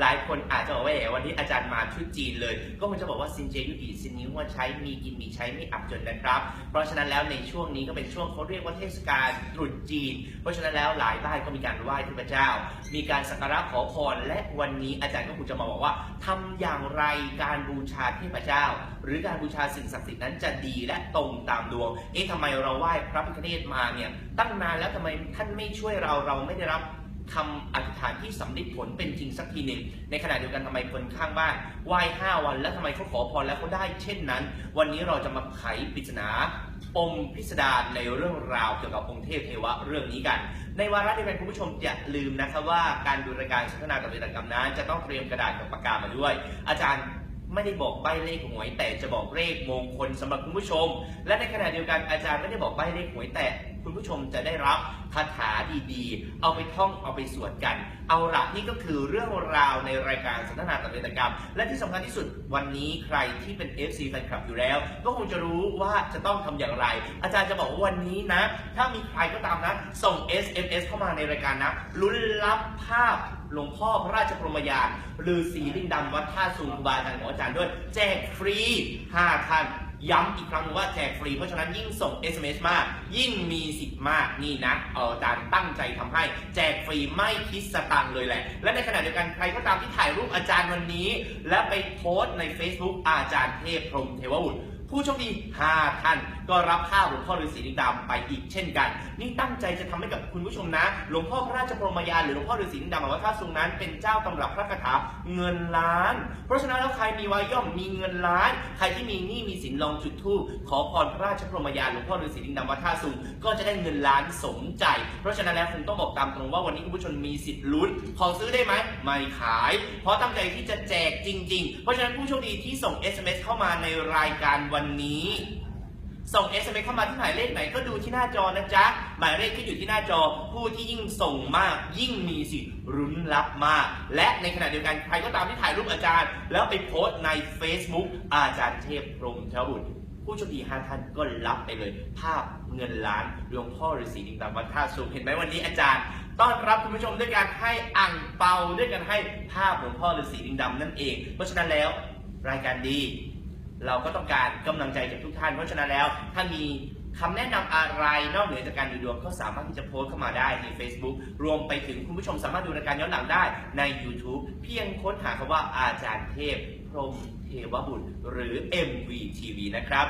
หลายคนอาจจะบอกว่าเอ๋วันนี้อาจารย์มาชุดจีนเลย ก็คงจะบอกว่าซินเจยุอีซินนิ้วว่าใช้มีกินมีใช้ไม่อับจนนะครับ เพราะฉะนั้นแล้วในช่วงนี้ก็เป็นช่วงเขาเรียกว่าเทศกาลตรุษจีน เพราะฉะนั้นแล้วหลายบ้านก็มีการไหว้เทพเจ้า มีการสักการะขอพรและวันนี้อาจารย์ก็คงจะมาบอกว่าทำอย่างไรการบูชาเทพเจ้า หรือการบูชาสิ่งศักดิ์สิทธิ์นั้นจะดีและตรงตามดวง เอ๊ะทำไมเราไหว้พระพิฆเนศมาเนี่ยตั้งนานแล้วทำไมท่านไม่ช่วยเราเราไม่ได้รับ คำอธิษฐานที่สำเร็จผลเป็นจริงสักทีหนึ่งในขณะเดียวกันทำไมคนข้างบ้านไหว้ห้าวัน แล้วทำไมเขาขอพรแล้วเขาได้ เช่นนั้น วันนี้เราจะมาไขปริศนาปมพิสดารในเรื่องราวเกี่ยวกับองค์เทพเทวะเรื่องนี้กัน ในวาระเดียวกันคุณผู้ชมอย่าลืมนะครับว่าการดูรายการสนทนากับเวรกรรมนั้น จะต้องเตรียมกระดาษกับปากกามาด้วย อาจารย์ไม่ได้บอกใบเลขหวย แต่จะบอกเลขมงคลสำหรับคุณผู้ชม และในขณะเดียวกันอาจารย์ไม่ได้บอกใบเลขหวยแต่คุณผู้ชมจะได้รับคาถาดีๆ เอาไปท่องเอาไปสวดกัน เอาละนี่ก็คือเรื่องราวในรายการสนทนากับเวรกรรม และที่สำคัญที่สุดวันนี้ใครที่เป็น FC แฟนคลับอยู่แล้ว ก็คงจะรู้ว่าจะต้องทำอย่างไร อาจารย์จะบอกว่าวันนี้นะ ถ้ามีใครก็ตามนะ ส่ง SMS เข้ามาในรายการนะลุ้นรับภาพหลวงพ่อพระราชพรหมยานฤาษีลิงดำวัดท่าสูงครูบาอาจารย์ของอาจารย์ด้วย แจกฟรี 5 ท่าน ย้ำอีกครั้งหนึงว่าแจกฟรี เพราะฉะนั้นยิ่งส่ง SMS มาก ยิ่งมีสิทธิ์มากนี่นะเอาจารย์ตั้งใจทำให้ แจกฟรีไม่คิดสตังค์เลยแหละ และในขณะเดียวกันใครก็ตามที่ถ่ายรูปอาจารย์วันนี้ และไปโพสต์ใน Facebook อาจารย์เทพพรหมเทวบุตร ผู้โชคดี 5 ท่าน ก็รับข้าวหลวงพ่อฤาษีลิงดำไปอีกเช่นกัน นี่ตั้งใจจะทำให้กับคุณผู้ชมนะ หลวงพ่อพระราชพรหมยานหรือหลวงพ่อฤาษีลิงดำวัดท่าสุงนั้น เป็นเจ้าตำรับพระคาถาเงินล้าน เพราะฉะนั้นแล้วใครมีวายย่อมมีเงินล้าน ใครที่มีหนี้มีสินลองจุดธูปขอพรพระราชพรหมยานหลวงพ่อฤาษีลิงดำวัดท่าสุงก็จะได้เงินล้านสมใจ เพราะฉะนั้นแล้วคงต้องบอกตามตรงว่าวันนี้คุณผู้ชมมีสิทธิ์ลุ้นของซื้อได้ไหมไม่ขาย เพราะตั้งใจที่จะแจกจริง ๆ เพราะฉะนั้นผู้โชคดีที่ส่ง SMS เข้ามาในรายการวันันนี้ ส่ง SMS เข้ามาที่หมายเลขไหนก็ดูที่หน้าจอนะจ๊ะ หมายเลขที่อยู่ที่หน้าจอ ผู้ที่ยิ่งส่งมาก ยิ่งมีสิทธิ์รุ้นรับมาก และในขณะเดียวกันใครก็ตามที่ถ่ายรูปอาจารย์ แล้วไปโพสต์ใน Facebook อาจารย์เทพพรหมเทวบุตรผู้โชคดีห้าท่านก็รับไปเลย ภาพเงินล้านหลวงพ่อฤาษีลิงดำวัดท่าสูงเห็นไหมวันนี้อาจารย์ต้อนรับคุณผู้ชมด้วยการให้อ่างเปาด้วยการให้ภาพหลวงพ่อฤาษีลิงดำนั่นเอง เพราะฉะนั้นแล้วรายการดี เราก็ต้องการกำลังใจจากทุกท่าน เพราะฉะนั้นแล้วถ้ามีคำแนะนำอะไรนอกเหนือจากการดูดวงก็สามารถที่จะโพสต์เข้ามาได้ใน Facebook รวมไปถึงคุณผู้ชมสามารถดูรายการย้อนหลังได้ใน YouTube เพียงค้นหาคำว่าอาจารย์เทพ พรมเทวบุตรหรือ MVTV นะครับ